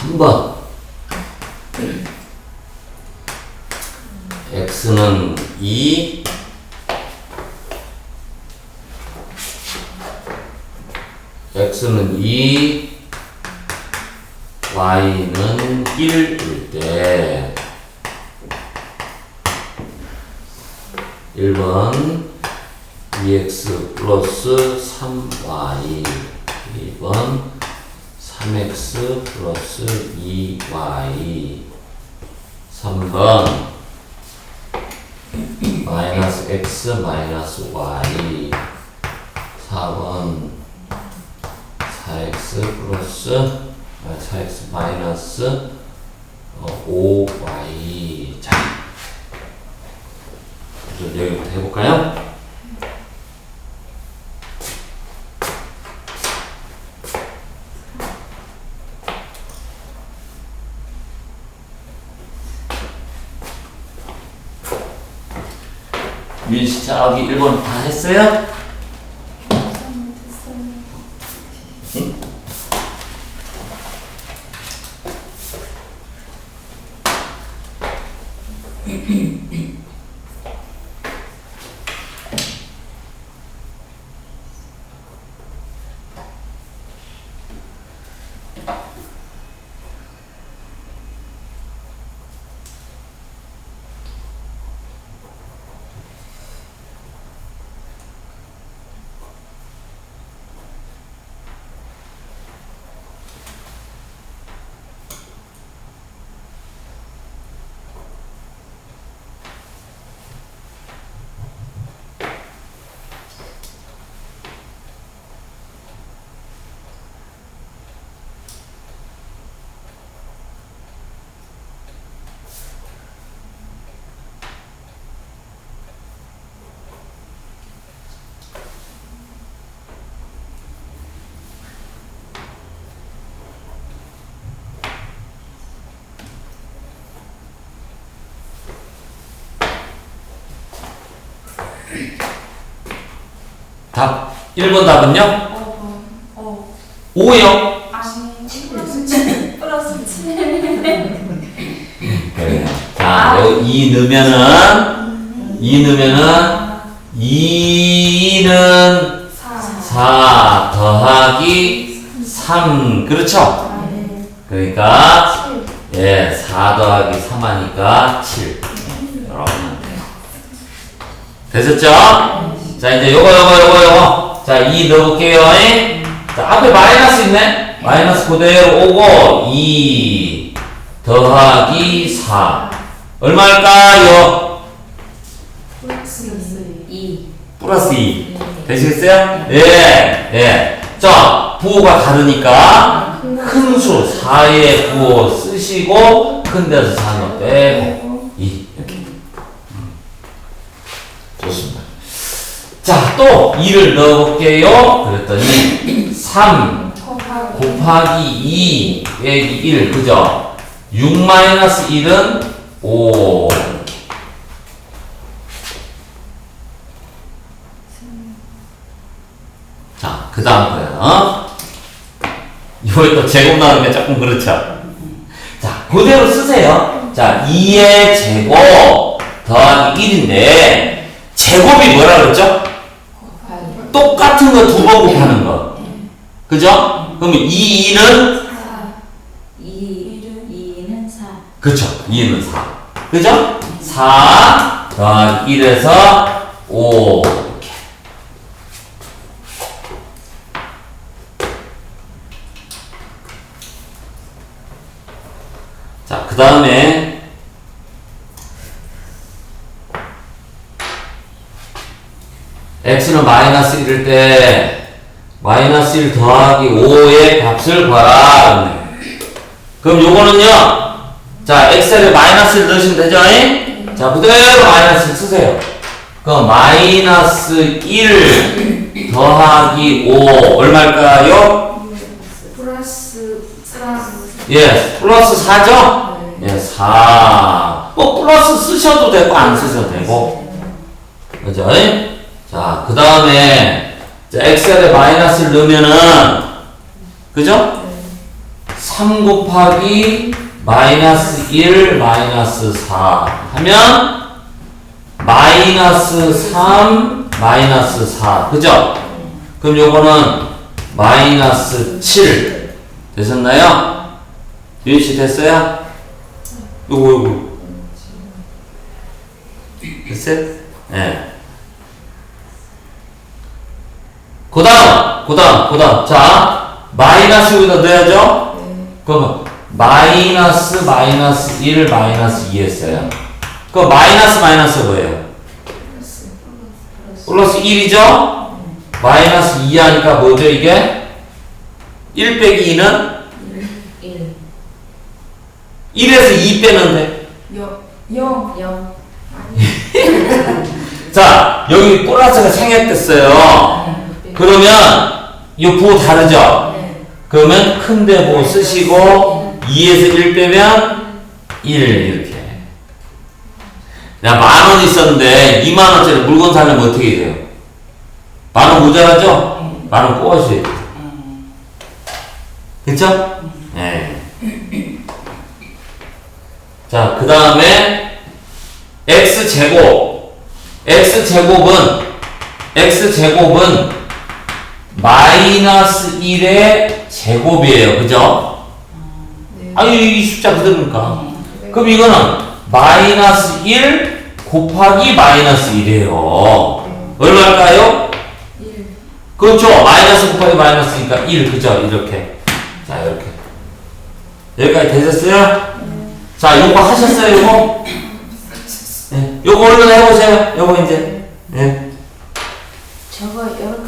3번. X는 2 x는 2 y는 1일 때. 1번 2x 플러스 3y 2번 3x 플러스 2y 3번. 마이너스 x 마이너스 y 4번. 4x 플러스 아, 4x 마이너스 어, 5y 자. 그럼 여기부터 해볼까요? 민씨 저기 1번 다 했어요? 답 1번 답은요? 어, 어, 5요 아니, 플러스 7. 그래. 자, 여기 2 넣으면은 2 넣으면은 2는 4. 4 더하기 3 그렇죠? 네. 그러니까 7. 예, 4 더하기 3 하니까 7 여러분 되셨죠? 자 이제 요거 요거 요거 요거 자 2 넣어볼게요 잉? 자 앞에 마이너스 있네 마이너스 그대로 오고 2 더하기 4 얼마일까요? 플러스 2. 플러스 2 되시겠어요? 예, 예. 자, 부호가 다르니까 큰 수 4의 부호 쓰시고 큰 데서 4는 빼고 2 이렇게. 음. 좋습니다. 자, 또 2를 넣어볼게요. 그랬더니 3 곱하기 곱하기 2 빼기 1 그죠? 6 마이너스 1은 5 이렇게. 자, 그 다음 거야. 어? 이거 또 제곱 나오는 게 조금 그렇죠? 자, 그대로 쓰세요. 자, 2의 제곱 더하기 1인데, 제곱이 뭐라 그랬죠? 똑같은 거 두 번 곱하는 거. 그죠? 그러면 이 2는 4. 2. 2는 4. 그쵸. 2는 4. 그죠? 4 더하기 1에서 5. 이렇게. 자, 그 다음에 x는 마이너스 1일 때 마이너스 1 더하기 5의 값을 구하라. 그럼 요거는요. 자, 엑셀에 마이너스를 넣으시면 되죠? 잉? 자, 그대로 마이너스 쓰세요. 그럼 마이너스 1 더하기 5 얼마일까요? 플러스 4. 예, 플러스 4죠? 예, 4. 뭐 플러스 쓰셔도 되고 안 쓰셔도 되고. 그죠? 잉? 자, 그 다음에 엑셀에 마이너스를 넣으면은 그죠? 3 곱하기 마이너스 1 마이너스 4 하면 마이너스 3 마이너스 4 그죠? 그럼 요거는 마이너스 7 되셨나요? 유인씨 됐어요? 요거 요거 됐어요? 네. 그 그 다음. 자, 마이너스 여기다 넣어야죠? 그러면 마이너스 마이너스 1 마이너스 2 했어요. 그 마이너스 마이너스 뭐예요? 플러스 1이죠? 마이너스 2 하니까 뭐죠 이게? 1 빼기 2는 1 1에서 2 빼는데. 영0 0 자, 여기 플러스가 생략됐어요. 그러면 이 부호 다르죠? 네. 그러면 큰데 뭐 쓰시고 2에서 1 빼면 1 이렇게. 야, 만원 있었는데 2만 원짜리 물건 사려면 어떻게 돼요? 만 원 모자라죠? 만 원 꼬아주셔야 돼요. 그쵸? 네. 자, 그 다음에 x제곱. x제곱은, x제곱은 마이너스 1의 제곱이에요. 그죠? 아니, 이 숫자 그대로니까. 그럼 이거는 마이너스 1 곱하기 마이너스 1이에요. 얼마일까요? 1 그렇죠. 마이너스 곱하기 마이너스니까 1. 그죠? 이렇게. 자, 이렇게. 여기까지 되셨어요? 자, 요거 하셨어요, 요거? 네. 요거 얼른 해보세요. 요거 이제. 네. 저거 이렇게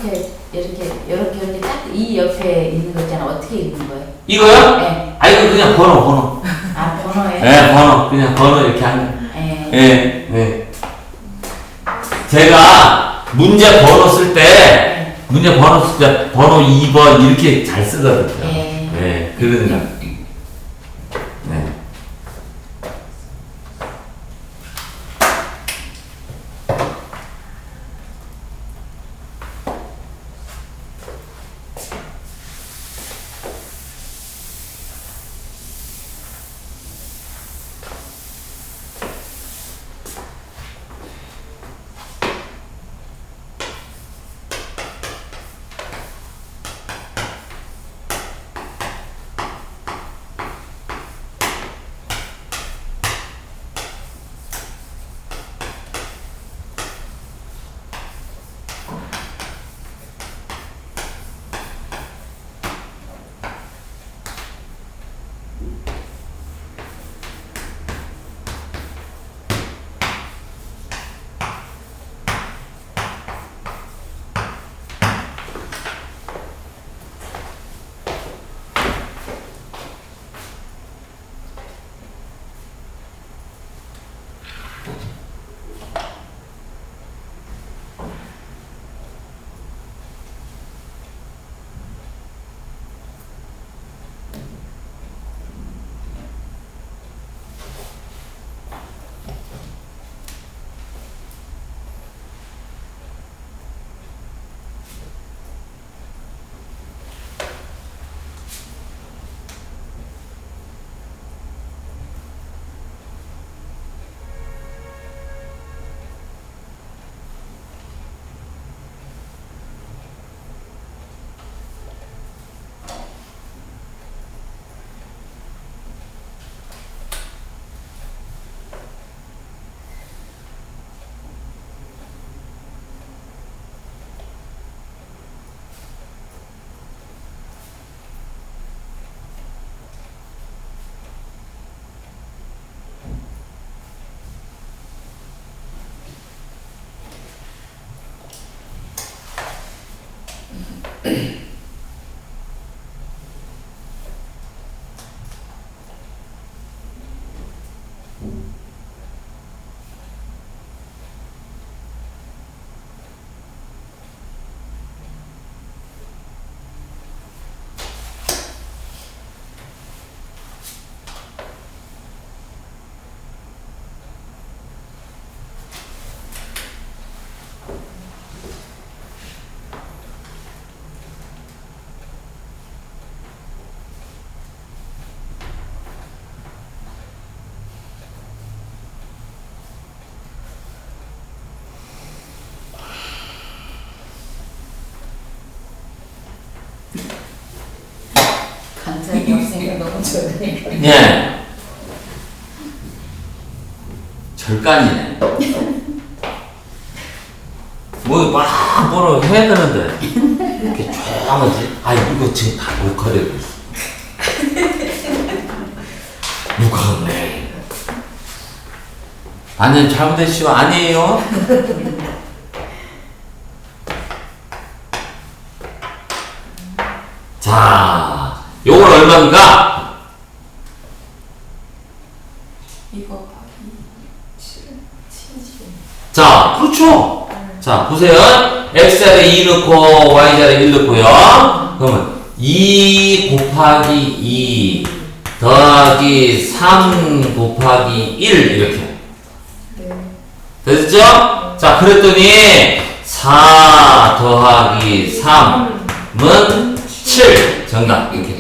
이렇게 이렇게 이렇게 딱 이 옆에 있는 거 있잖아 어떻게 읽는 거예요? 이거요? 네. 아, 이거 그냥 번호, 번호. 아 번호에 네, 번호. 그냥 번호 이렇게 하는. 네. 네, 네. 제가 문제 번호 쓸 때, 문제 번호 쓸 때 번호 2번 이렇게 잘 쓰거든요. 네. 네, 그러니까. Mm-hmm. 남자이 없으니까 너무 좋으니까. 예. 절간이네. 뭐막 뭐로 해야 되는데 이렇게 조용하지? 아 이거 지금 다 녹화되고 있어. 누가 그래? 반님 잘못했시오 아니에요? 자, 요건 얼마인가? 이거. 자, 그렇죠. 자, 보세요. x자리에 2 넣고 y자리에 1 넣고요. 그러면 2 곱하기 2 더하기 3 곱하기 1 이렇게. 네. 됐죠? 자, 그랬더니 4 더하기 3은 7 정답 이렇게.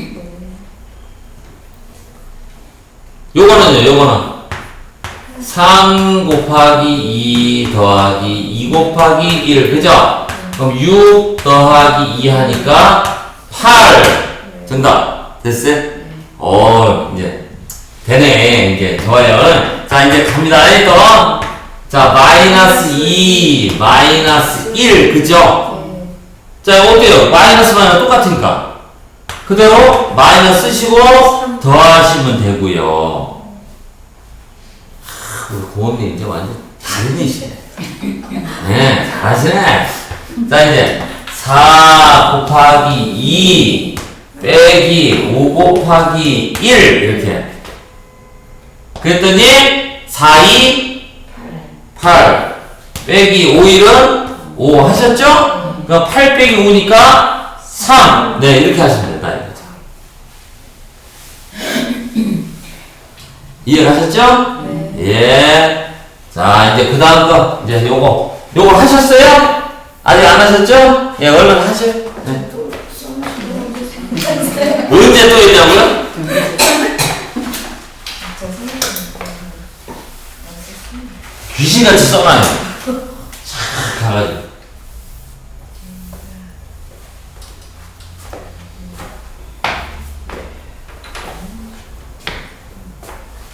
요거는요, 요거는 3 곱하기 2 더하기 2 곱하기 1 그죠? 그럼 6 더하기 2 하니까 8 정답 됐어요? 어 이제 되네 이제 좋아요 자 이제 갑니다 또. 자 마이너스 2 마이너스 1 그죠? 자 어때요? 마이너스 마이너스 똑같으니까 그대로 마이너스 쓰시고 더하시면 되고요 우리 고은님 이제 완전 이시네. 네, 잘하시네. 자, 이제 4 곱하기 2 빼기 5 곱하기 1 이렇게. 그랬더니 4, 2, 8 빼기 5, 1은 5 하셨죠? 그럼 8 빼기 5니까 3. 네, 이렇게 하시면 된다. 이거죠. 이해가셨죠? 예. 자, 이제 그 다음 거, 이제 요거. 요거 하셨어요? 아직 안 하셨죠? 예, 얼른 하세요. 네. 언제 또 있냐고요? 귀신같이 써놔요.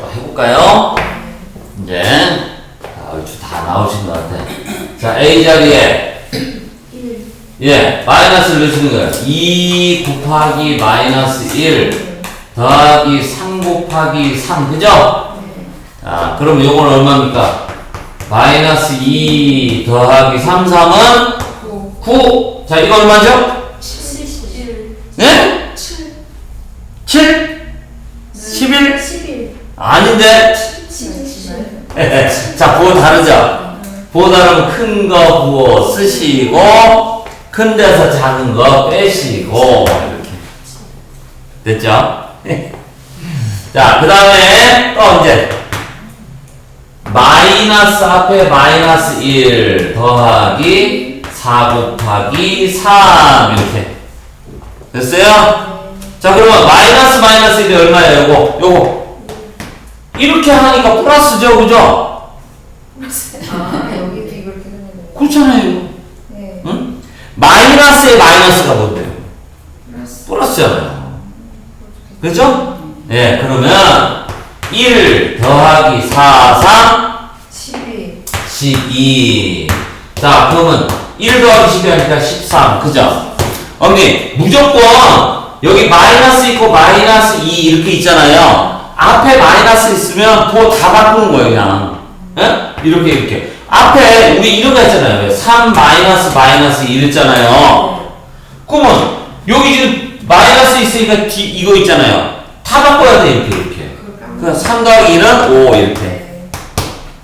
자, 해볼까요? 이제 자, 얼추 다 나오신 것 같아. 자, A 자리에 1 예, 마이너스를 넣으시는 거예요. 2 곱하기 마이너스 1 더하기 3 곱하기 3, 그죠? 자, 그럼 요건 얼마입니까? 마이너스 2 더하기 3, 3은 9 9. 자, 이거 얼마죠? 71 예? 7 7? 11? 11 아닌데? 77 자, 부호 다르죠? 부호 다르면 큰 거 부호 쓰시고, 큰 데서 작은 거 빼시고, 이렇게. 됐죠? 자, 그 다음에 또 이제, 마이너스 앞에 마이너스 1 더하기 4 곱하기 3 이렇게. 됐어요? 자, 그러면 마이너스 마이너스 1이 얼마예요? 요거, 요거. 이렇게 하니까 플러스죠, 그죠? 아 그렇잖아요. 네 응? 마이너스에 마이너스가 뭔데요? 플러스 플러스잖아요. 그죠? 예, 그러면 1 더하기 4, 3, 12 12. 자, 그러면 1 더하기 12 하니까 13. 그죠? 언니, 무조건 여기 마이너스 있고 마이너스 2 이렇게 있잖아요. 마이너스 있으면 더다 바꾸는 거예요, 그냥. 예? 이렇게, 이렇게. 앞에 우리 이런 거 했잖아요. 3 마이너스 마이너스 1 했잖아요. 그러면 여기 지금 마이너스 있으니까 뒤, 이거 있잖아요. 다 바꿔야 돼, 이렇게, 이렇게. 그럼 3 더하기 1은 5 이렇게. 네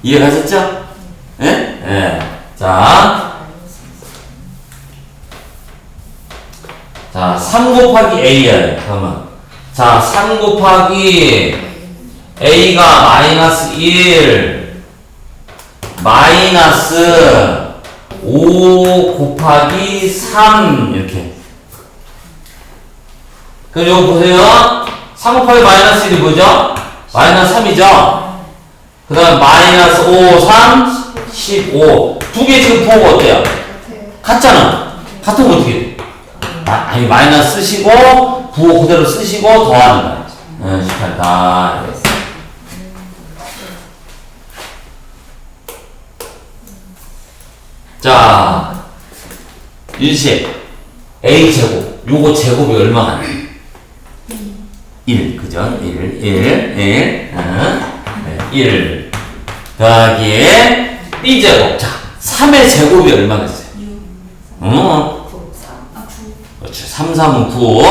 이해가셨죠? 예? 예. 자. 자, 3 곱하기 A야. 그러면. 자, 3 곱하기 A가 마이너스 1, 마이너스 5 곱하기 3, 이렇게. 그럼 이거 보세요. 3 곱하기 마이너스 1이 뭐죠? 마이너스 3이죠? 그 다음 마이너스 5, 3, 15. 두 개 지금 부호가 어때요? 같잖아. 같으면 어떻게 돼? 아, 아니, 마이너스 쓰시고, 부호 그대로 쓰시고, 더하는 거야. 응, 18. 다. 이랬어. 자, 윤씨, A 제곱. 요거 제곱이 얼마가 돼? 1, 그죠? 1, 1, 1, 응? 네, 1 더하기에 B 제곱. 자, 3의 제곱이 얼마겠어요? 6 어, 9, 3. 아9 그렇지. 3, 3은 9.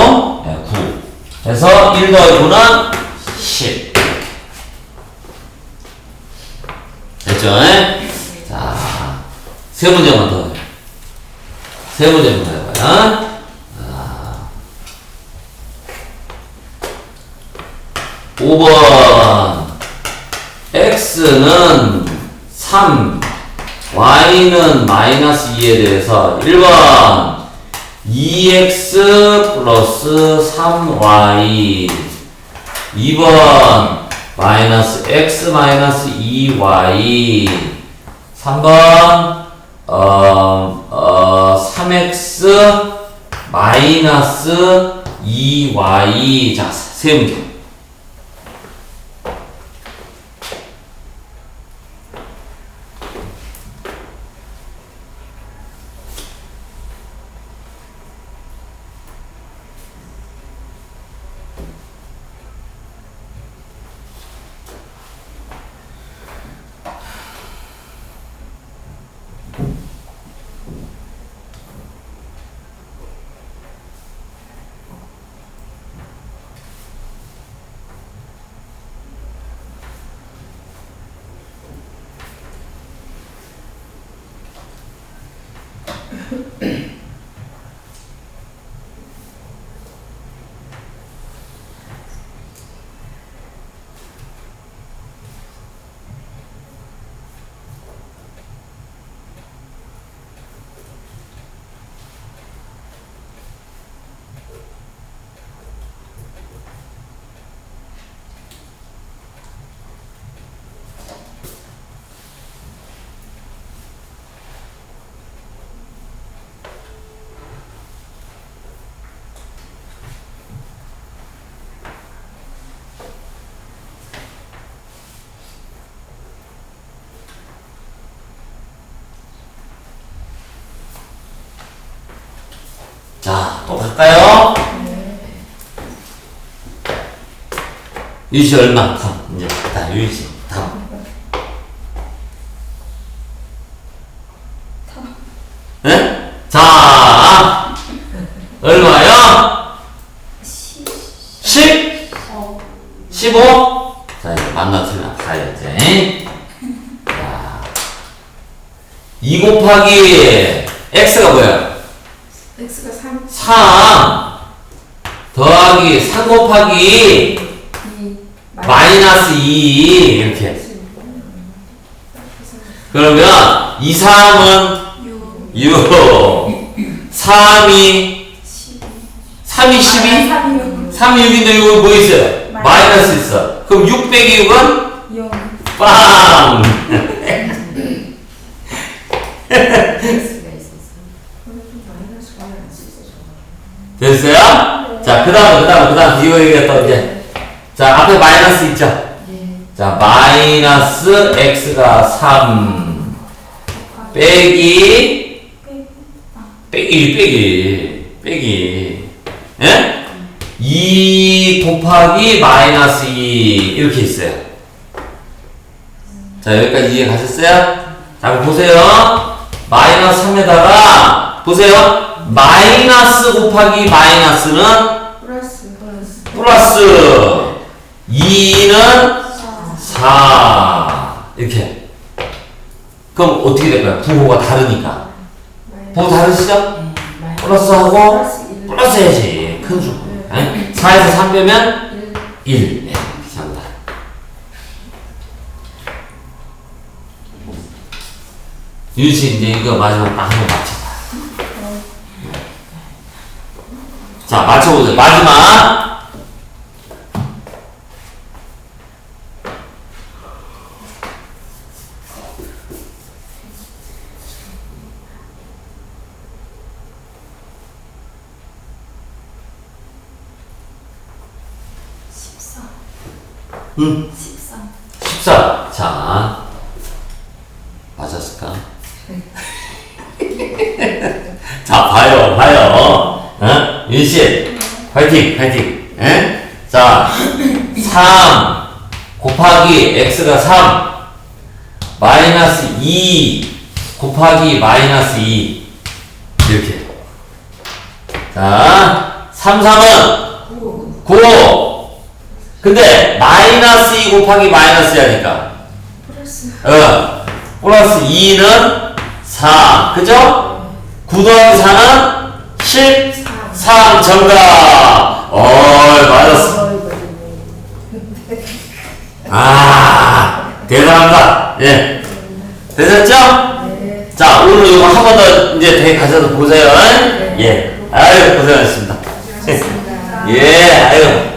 네, 9. 그래서 1 더하기 9는 10. 됐죠? 세 문제만 더. 세 문제만 더 해봐요. 자, 5번. x는 3, y는 마이너스 2에 대해서 1번. 2x 플러스 3y 2번. 마이너스 x 마이너스 2y 3번 어, 어, 3x 마이너스 2y 자, 세 문제 또 갈까요? 유시 얼마? 다음 이제 다 유시 다음. 네? 자 얼마요? 10? 15? 자 이제 만나서면 가야지. 자, 2 곱하기 x가 뭐야? X가 3 3 더하기 3 곱하기 2 마이너스 2 이렇게. 그러면 2, 3은 6 6 3이 12 3이 12 3 6 3이 6인데 이거 뭐 있어요? 마이너스 있어. 그럼 6 빼기 6은? 0 빵 X가 있어서. 마이너스 y 안 쓰죠 됐어요? 자, 그 다음, 그 다음, 그 다음, 이거 얘기했다, 이제. 자, 앞에 마이너스 있죠? 네. 자, 마이너스 x가 3 빼기 빼기 빼기 빼기 예? 2 곱하기 마이너스 2 이렇게 있어요. 자, 여기까지 이해 가셨어요? 자, 그럼 보세요. 마이너스 3에다가 보세요. 마이너스 곱하기 마이너스는? 플러스 플러스. 플러스. 2는 4 이렇게. 그럼 어떻게 될까요? 부호가 다르니까. 부호 다르시죠? 플러스하고 플러스 1 플러스 해야지. 큰 수. 4에서 3 빼면 1 네, 이상다. 윤씨 이제 이거 마지막 딱 한번 맞춰봐 자 맞춰보세요. 마지막 응 13. 14. 자, 맞았을까? 자, 봐요, 봐요. 어? 윤씨, 화이팅, 화이팅. 예? 자, 3 곱하기 x가 3 마이너스 2 곱하기 마이너스 2 이렇게. 자, 3, 3은 9. 근데 마이너스 2 곱하기 마이너스 하니까 플러스 어 플러스 2는 4 그죠? 9 더하기 4는 13 정답. 어이 맞았어. 아 대단합니다. 예. 되셨죠? 네자 오늘 이거 한 번 더 이제 대 가셔서 보세요. 예. 아유 고생하셨습니다. 수고하셨습니다. 예 아유